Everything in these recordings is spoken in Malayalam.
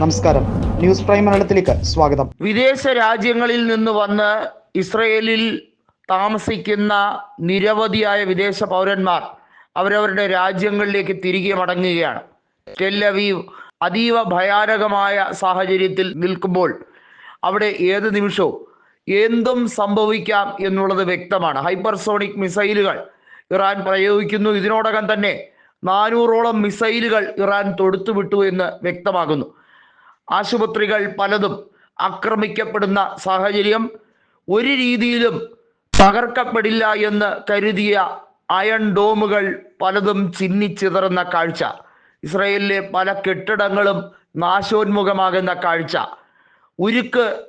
നമസ്കാരം. ന്യൂസ് പ്രൈം മലയാളത്തിലേക്ക് സ്വാഗതം. വിദേശ രാജ്യങ്ങളിൽ നിന്ന് വന്ന് ഇസ്രയേലിൽ താമസിക്കുന്ന നിരവധിയായ വിദേശ പൗരന്മാർ അവരവരുടെ രാജ്യങ്ങളിലേക്ക് തിരികെ മടങ്ങുകയാണ്. ടെല്ലവീവ് അതീവ ഭയാനകമായ സാഹചര്യത്തിൽ നിൽക്കുമ്പോൾ അവിടെ ഏത് നിമിഷവും എന്തും സംഭവിക്കാം എന്നുള്ളത് വ്യക്തമാണ്. ഹൈപ്പർസോണിക് മിസൈലുകൾ ഇറാൻ പ്രയോഗിക്കുന്നു. ഇതിനോടകം തന്നെ നാനൂറോളം മിസൈലുകൾ ഇറാൻ തൊടുത്തുവിട്ടു എന്ന് വ്യക്തമാകുന്നു. ആശുപത്രികൾ പലതും ആക്രമിക്കപ്പെടുന്ന സാഹചര്യം ഒരു രീതിയിലും തകർക്കപ്പെടില്ല എന്ന് കരുതിയ അയൺ ഡോമുകൾ പലതും ചിന്നിച്ചിതറുന്ന കാഴ്ച. ഇസ്രയേലിലെ പല കെട്ടിടങ്ങളും നാശോന്മുഖമാകുന്ന കാഴ്ച. ഉരുക്ക്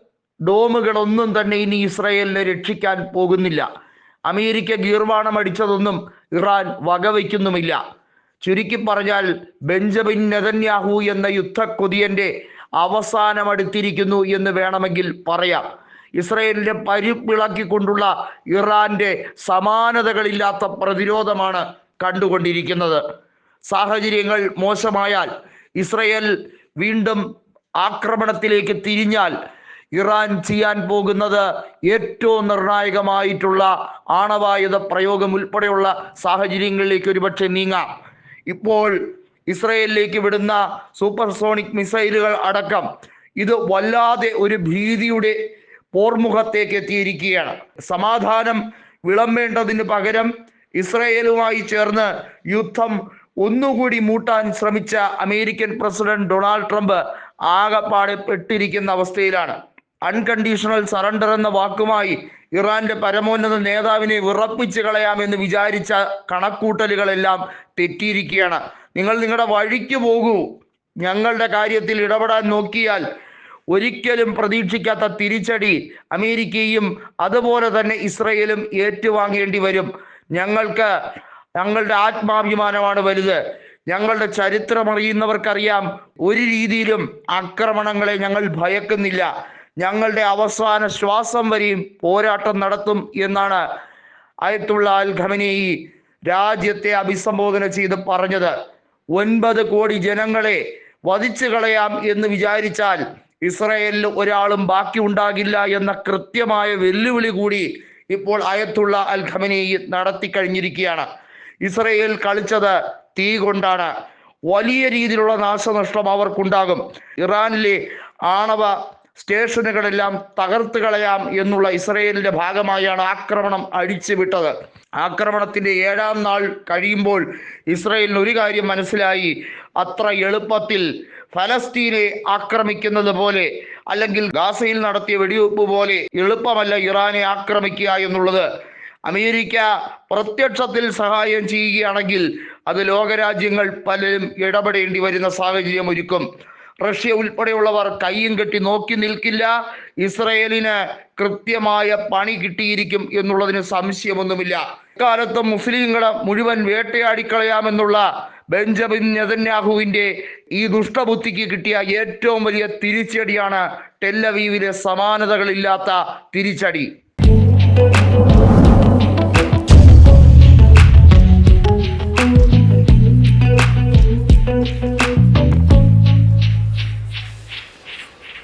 ഡോമുകളൊന്നും തന്നെ ഇനി ഇസ്രയേലിനെ രക്ഷിക്കാൻ പോകുന്നില്ല. അമേരിക്ക ഗീർവാണം അടിച്ചതൊന്നും ഇറാൻ വകവയ്ക്കുന്നുമില്ല ചുരുക്കി പറഞ്ഞാൽ ബെഞ്ചമിൻ നെതന്യാഹു എന്ന യുദ്ധക്കൊതിയന്റെ അവസാനം അടുത്തിരിക്കുന്നു എന്ന് വേണമെങ്കിൽ പറയാം. ഇസ്രയേലിനെ പരിപ്പിളക്കിക്കൊണ്ടുള്ള ഇറാന്റെ സമാനതകളില്ലാത്ത പ്രതിരോധമാണ് കണ്ടുകൊണ്ടിരിക്കുന്നത്. സാഹചര്യങ്ങൾ മോശമായാൽ ഇസ്രയേൽ വീണ്ടും ആക്രമണത്തിലേക്ക് തിരിഞ്ഞാൽ ഇറാൻ ചെയ്യാൻ പോകുന്നത് ഏറ്റവും നിർണായകമായിട്ടുള്ള ആണവായുധ പ്രയോഗം ഉൾപ്പെടെയുള്ള സാഹചര്യങ്ങളിലേക്ക് ഒരുപക്ഷെ നീങ്ങാം. ഇപ്പോൾ ഇസ്രയേലിലേക്ക് വിടുന്ന സൂപ്പർസോണിക് മിസൈലുകൾ അടക്കം. ഇത് വല്ലാതെ ഒരു ഭീതിയുടെ പോർമുഖത്തേക്ക് എത്തിയിരിക്കുകയാണ്. സമാധാനം വിളമ്പേണ്ടതിന് പകരം ഇസ്രയേലുമായി ചേർന്ന് യുദ്ധം ഒന്നുകൂടി മൂട്ടാൻ ശ്രമിച്ച അമേരിക്കൻ പ്രസിഡന്റ് ഡൊണാൾഡ് ട്രംപ് ആകപ്പാടെ പെട്ടിരിക്കുന്ന അവസ്ഥയിലാണ്. അൺകണ്ടീഷണൽ സറണ്ടർ എന്ന വാക്കുമായി ഇറാന്റെ പരമോന്നത നേതാവിനെ വിറപ്പിച്ച് കളയാമെന്ന് വിചാരിച്ച കണക്കൂട്ടലുകളെല്ലാം തെറ്റിയിരിക്കുകയാണ്. നിങ്ങൾ നിങ്ങളുടെ വഴിക്ക് പോകൂ. ഞങ്ങളുടെ കാര്യത്തിൽ ഇടപെടാൻ നോക്കിയാൽ ഒരിക്കലും പ്രതീക്ഷിക്കാത്ത തിരിച്ചടി അമേരിക്കയും അതുപോലെ തന്നെ ഇസ്രയേലും ഏറ്റുവാങ്ങേണ്ടി വരും. ഞങ്ങൾക്ക് ഞങ്ങളുടെ ആത്മാഭിമാനമാണ് വലുത്. ഞങ്ങളുടെ ചരിത്രം അറിയുന്നവർക്കറിയാം ഒരു രീതിയിലും ആക്രമണങ്ങളെ ഞങ്ങൾ ഭയക്കുന്നില്ല. ഞങ്ങളുടെ അവസാന ശ്വാസം വരെയും പോരാട്ടം നടത്തും എന്നാണ് അയത്തുള്ള അൽ ഖമനേയി രാജ്യത്തെ അഭിസംബോധന ചെയ്ത് പറഞ്ഞത്. ഒൻപത് കോടി ജനങ്ങളെ വധിച്ചു കളയാം എന്ന് വിചാരിച്ചാൽ ഇസ്രയേലിൽ ഒരാളും ബാക്കി ഉണ്ടാകില്ല എന്ന കൃത്യമായ വെല്ലുവിളി കൂടി ഇപ്പോൾ അയത്തുള്ള അൽ ഖമനേയി നടത്തി കഴിഞ്ഞിരിക്കുകയാണ്. ഇസ്രയേൽ കളിച്ചത് തീ കൊണ്ടാണ്. വലിയ രീതിയിലുള്ള നാശനഷ്ടം അവർക്കുണ്ടാകും. ഇറാനിലെ ആണവ സ്റ്റേഷനുകളെല്ലാം തകർത്ത് കളയാം എന്നുള്ള ഇസ്രയേലിന്റെ ഭാഗമായാണ് ആക്രമണം അഴിച്ചുവിട്ടത് ആക്രമണത്തിന്റെ ഏഴാം നാൾ കഴിയുമ്പോൾ ഇസ്രയേലിന് ഒരു കാര്യം മനസ്സിലായി. അത്ര എളുപ്പത്തിൽ ഫലസ്തീനെ ആക്രമിക്കുന്നത് പോലെ അല്ലെങ്കിൽ ഗാസയിൽ നടത്തിയ വെടിവെപ്പ് പോലെ എളുപ്പമല്ല ഇറാനെ ആക്രമിക്കുക എന്നുള്ളത്. അമേരിക്ക പ്രത്യക്ഷത്തിൽ സഹായം ചെയ്യുകയാണെങ്കിൽ അത് ലോകരാജ്യങ്ങൾ പലരും ഇടപെടേണ്ടി വരുന്ന സാഹചര്യം ഒരുക്കും. റഷ്യ ഉൾപ്പെടെയുള്ളവർ കൈയും കെട്ടി നോക്കി നിൽക്കില്ല. ഇസ്രയേലിന് കൃത്യമായ പണി കിട്ടിയിരിക്കും എന്നുള്ളതിന് സംശയമൊന്നുമില്ല. ഇക്കാലത്ത് മുസ്ലിങ്ങളെ മുഴുവൻ വേട്ടയാടിക്കളയാമെന്നുള്ള ബെഞ്ചമിൻ നെതന്യാഹുവിന്റെ ഈ ദുഷ്ടബുദ്ധിക്ക് കിട്ടിയ ഏറ്റവും വലിയ തിരിച്ചടിയാണ് ടെല്ലവീവിലെ സമാനതകളില്ലാത്ത തിരിച്ചടി.